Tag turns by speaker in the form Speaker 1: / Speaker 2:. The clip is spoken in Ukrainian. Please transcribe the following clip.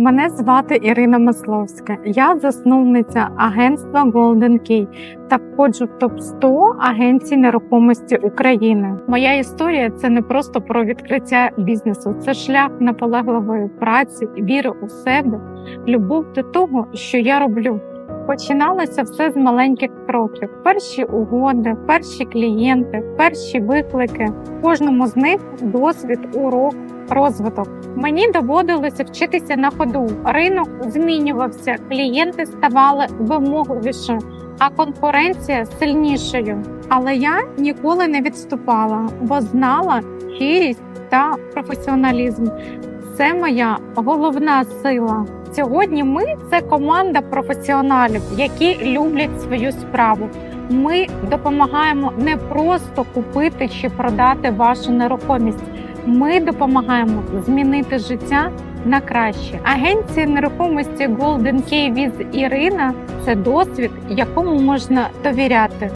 Speaker 1: Мене звати Ірина Масловська. Я засновниця агентства Golden Key та входжу в топ 100 агенцій нерухомості України. Моя історія це не просто про відкриття бізнесу, це шлях наполегливої праці, віри у себе, любов до того, що я роблю. Починалося все з маленьких кроків: перші угоди, перші клієнти, перші виклики. В кожному з них досвід, урок, розвиток. Мені доводилося вчитися на ходу. Ринок змінювався, клієнти ставали вимогливіше, а конкуренція сильнішою. Але я ніколи не відступала, бо знала щирість та професіоналізм. Це моя головна сила. Сьогодні ми це команда професіоналів, які люблять свою справу. Ми допомагаємо не просто купити чи продати вашу нерухомість. Ми допомагаємо змінити життя на краще. Агенція нерухомості Golden Key with Ірина це досвід, якому можна довіряти.